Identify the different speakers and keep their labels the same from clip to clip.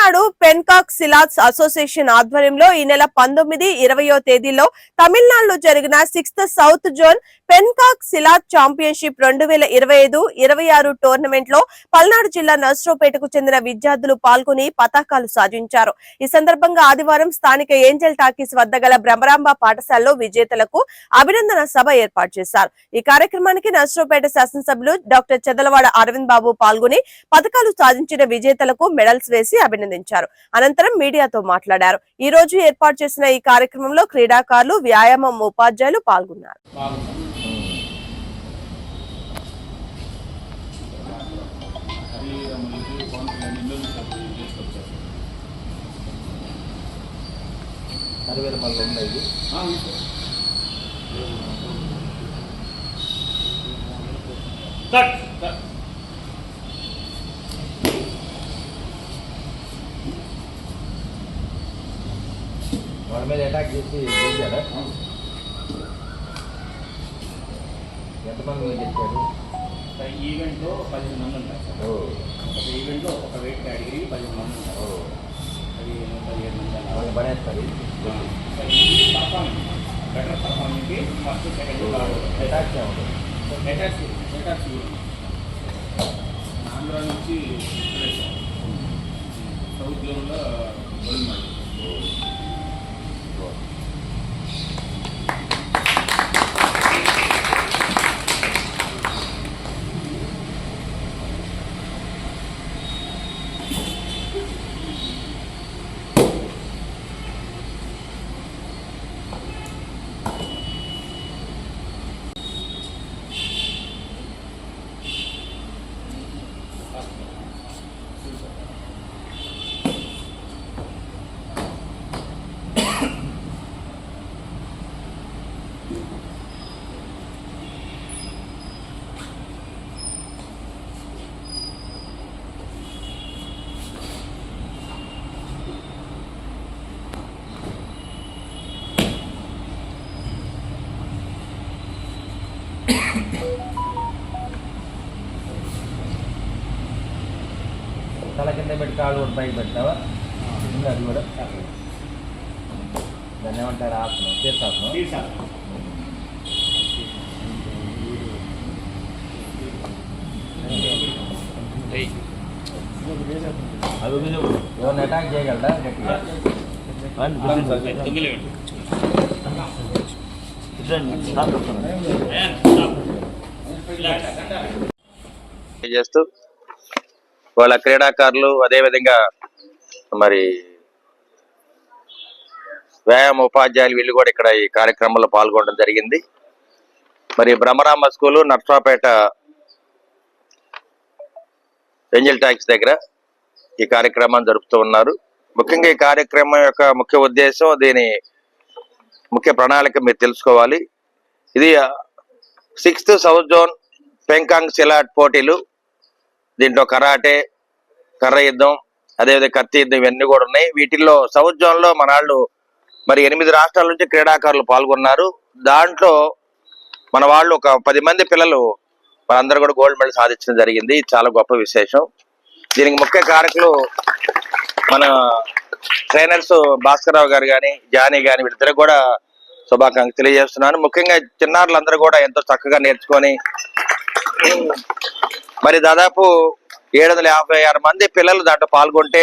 Speaker 1: Tamil Nadu pencak సిలాట్స్ association ఆధ్వర్యంలో ఈ నెల పంతొమ్మిది ఇరవయో తేదీలో తమిళనాడులో జరిగిన sixth south zone pencak silat championship రెండు వేల ఇరవై ఐదు ఇరవై ఆరు టోర్నమెంట్లో పల్నాడు జిల్లా నర్సరావుపేటకు చెందిన విద్యార్థులు పాల్గొని పతాకాలు సాధించారు. ఈ సందర్భంగా ఆదివారం స్థానిక ఏంజల్ టాకీస్ వద్ద గల భ్రమరాంబ పాఠశాలలో విజేతలకు అభినందన సభ ఏర్పాటు చేశారు. ఈ కార్యక్రమానికి నర్సరావుపేట శాసనసభ్యులు డాక్టర్ చెదలవాడ అరవింద్ బాబు పాల్గొని పథకాలు సాధించిన విజేతలకు మెడల్స్ వేసి అభినందించారు. అనంతరం మీడియాతో మాట్లాడారు. ఈ రోజు ఏర్పాటు చేసిన ఈ కార్యక్రమంలో క్రీడాకారులు వ్యాయామం ఉపాధ్యాయులు పాల్గొన్నారు.
Speaker 2: అరవై మళ్ళీ ఉన్నాయి
Speaker 3: కట్ కట్
Speaker 2: మీద అటాక్ చేసి గెలిచారా ఎంతమంది మీద
Speaker 3: ఈ ఈవెంట్లో పదిహేను మంది ఉంటారు ఒక ఈవెంట్లో ఒక వెయిట్ కేటగిరీ పదిహేను మంది ఉంటారు పదిహేను పదిహేను మంది
Speaker 2: వాళ్ళు పడేస్తారు.
Speaker 3: బెటర్ పర్ఫార్మెన్స్కి ఫస్ట్ సెకండ్
Speaker 2: అటాక్స్ ఏముంటుంది
Speaker 3: అటాక్స్ అటాక్స్ ఆంధ్ర నుంచి. సౌత్ జోన్లో గోల్మాల్.
Speaker 2: తల కింద పెట్టి కాళ్ళు కూడా పైకి పెట్టావా? ఉంది అది కూడా. దాన్ని ఏమంటారు ఆసనం తీర్థాసనం విలువ ఎవరిని అటాక్ చేయగలరా గట్టిగా.
Speaker 4: చేస్తూ? వాళ్ళ క్రీడాకారులు అదేవిధంగా మరి వ్యాయామ ఉపాధ్యాయులు వీళ్ళు కూడా ఇక్కడ ఈ కార్యక్రమంలో పాల్గొనడం జరిగింది. మరి Brahmarama school Narsapet Angel tax దగ్గర ఈ కార్యక్రమాన్ని జరుపుతూ ఉన్నారు. ముఖ్యంగా ఈ కార్యక్రమం యొక్క ముఖ్య ఉద్దేశం దీని ముఖ్య ప్రణాళిక మీరు తెలుసుకోవాలి. ఇది sixth south zone pencak silat పోటీలు దీంట్లో కరాటే కర్ర యుద్ధం అదేవిధంగా కత్తి యుద్ధం ఇవన్నీ కూడా ఉన్నాయి. వీటిల్లో సౌత్ జోన్లో మన వాళ్ళు మరి ఎనిమిది రాష్ట్రాల నుంచి క్రీడాకారులు పాల్గొన్నారు. దాంట్లో మన వాళ్ళు ఒక పది మంది పిల్లలు మనందరూ కూడా గోల్డ్ మెడల్ సాధించడం జరిగింది. చాలా గొప్ప విశేషం. దీనికి ముఖ్య కారకులు మన ట్రైనర్స్ భాస్కరరావు గారు కానీ జానీ కానీ వీళ్ళిద్దరు కూడా శుభాకాంక్షలు తెలియజేస్తున్నాను. ముఖ్యంగా చిన్నారులందరూ కూడా ఎంతో చక్కగా నేర్చుకొని మరి దాదాపు ఏడు వందల యాభై ఆరు మంది పిల్లలు దాంట్లో పాల్గొంటే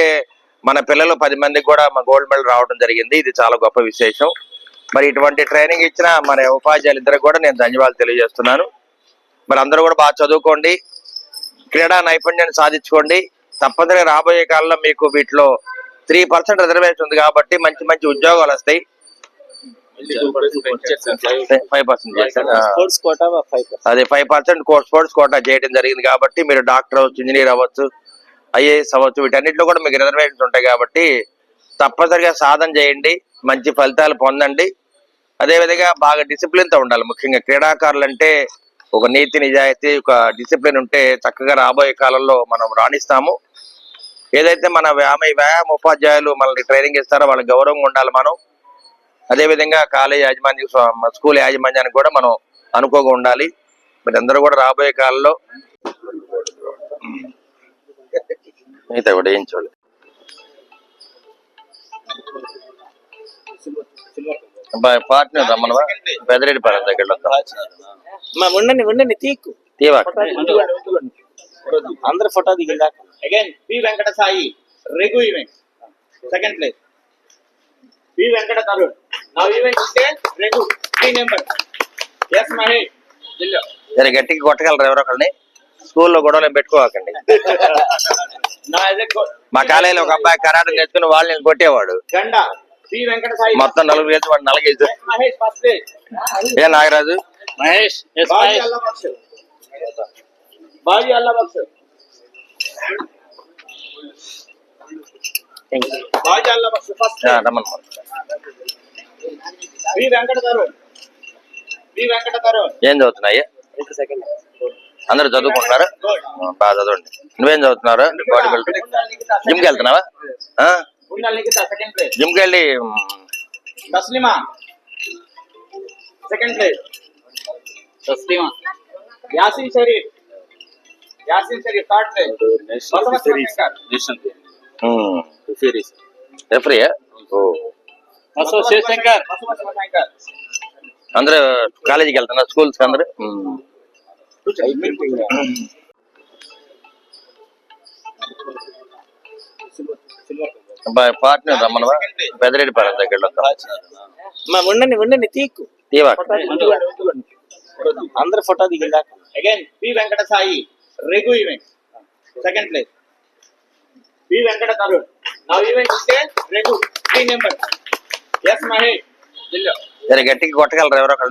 Speaker 4: మన పిల్లలు పది మందికి కూడా మా గోల్డ్ మెడల్ రావడం జరిగింది. ఇది చాలా గొప్ప విశేషం. మరి ఇటువంటి ట్రైనింగ్ ఇచ్చిన మన ఉపాధ్యాయులు ఇద్దరు కూడా నేను ధన్యవాదాలు తెలియజేస్తున్నాను. మరి అందరూ కూడా బాగా చదువుకోండి. క్రీడా నైపుణ్యాన్ని సాధించుకోండి. తప్పనిసరిగా రాబోయే కాలంలో మీకు వీటిలో త్రీ పర్సెంట్ రిజర్వేషన్ ఉంది కాబట్టి మంచి మంచి ఉద్యోగాలు వస్తాయి. ఫైవ్ పర్సెంట్ అదే ఫైవ్ పర్సెంట్ స్పోర్ట్స్ కోటా చేయడం జరిగింది కాబట్టి మీరు డాక్టర్ అవ్వచ్చు ఇంజనీర్ అవ్వచ్చు ఐఏఎస్ అవ్వచ్చు వీటన్నిటిలో కూడా మీకు రిజర్వేషన్స్ ఉంటాయి కాబట్టి తప్పనిసరిగా సాధన చేయండి మంచి ఫలితాలు పొందండి. అదేవిధంగా బాగా డిసిప్లిన్తో ఉండాలి. ముఖ్యంగా క్రీడాకారులు అంటే ఒక నీతి నిజాయితీ ఒక డిసిప్లిన్ ఉంటే చక్కగా రాబోయే కాలంలో మనం రాణిస్తాము. ఏదైతే మన వ్యాయామ వ్యాయామ ఉపాధ్యాయులు మనల్ని ట్రైనింగ్ ఇస్తారో వాళ్ళకి గౌరవంగా ఉండాలి మనం. అదేవిధంగా కాలేజ్ యాజమాన్య స్కూల్ యాజమాన్యానికి కూడా మనం అనుకోగా ఉండాలి. మరి అందరూ కూడా రాబోయే కాలంలో మిగతా కూడా ఏం చూడాలి పార్ట్నర్ రమ్మనవా? పెద్దరెడ్డి పాలెం దగ్గర
Speaker 2: ఉండండి ఉండండి తీకు.
Speaker 4: తీవా?
Speaker 2: అందరు ఫోటో దిగిందా
Speaker 3: again P Venkata Sai regu event. Second place P Venkata Tarun. నా ఈవెంట్ ఇస్తే రెగు త్రీ నెంబర్ ఎస్ మహేష్ జిల్లా
Speaker 4: సరే గట్టిగా కొట్టగలరు ఎవరో ఒకరిని? స్కూల్లో గొడవలు పెట్టుకోకండి మా కాలేజీలో ఒక అబ్బాయి కరాటే నేర్చుకుని వాళ్ళు నేను కొట్టేవాడు. మొత్తం నలుగురు వేసి వాడు నలగేసి ఏ నాగరాజు?
Speaker 2: మహేష్
Speaker 3: బాజీ అల్లా బాజీ అల్లా ఫస్ట్
Speaker 4: ఏం చదువుతున్నాయి అందరూ చదువుకుంటున్నారా? బాగా చదవండి. నువ్వేం చదువుతున్నారు? బాడీ బిల్డర్ జిమ్కి వెళ్తున్నావా? జిమ్కి వెళ్ళి
Speaker 3: second place
Speaker 2: Taslima.
Speaker 3: Yasin Sharif. Yasin Sharif third place Basava Shivashankar
Speaker 4: మ్, రెఫరీ ఓ
Speaker 2: అసో శివశంకర్
Speaker 3: బసవ శివశంకర్
Speaker 4: అందరూ కాలేజీకి వెళ్తున్నారు స్కూల్స్ అందరూ. పార్ట్నర్ రమ్మనవా పెద్దరెడ్డి పాలెం దగ్గర
Speaker 2: ఉండండి ఉండండి తీకు.
Speaker 4: తీవా?
Speaker 2: అందరు ఫోటో దిగిందా
Speaker 3: again P Venkata Sai regu event second place P Venkata Tarun నా ఈవెంట్ ఇస్తే రెగు త్రీ నెంబర్ ఎస్
Speaker 4: గట్టికి కొట్టగలరు ఎవరో